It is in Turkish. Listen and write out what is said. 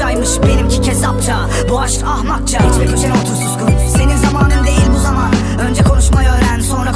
hesapçaymış benimki kesapça. Bu aşk ahmakça. Hiçbir köşen otursuz kız Senin zamanın değil bu zaman. Önce konuşmayı öğren sonra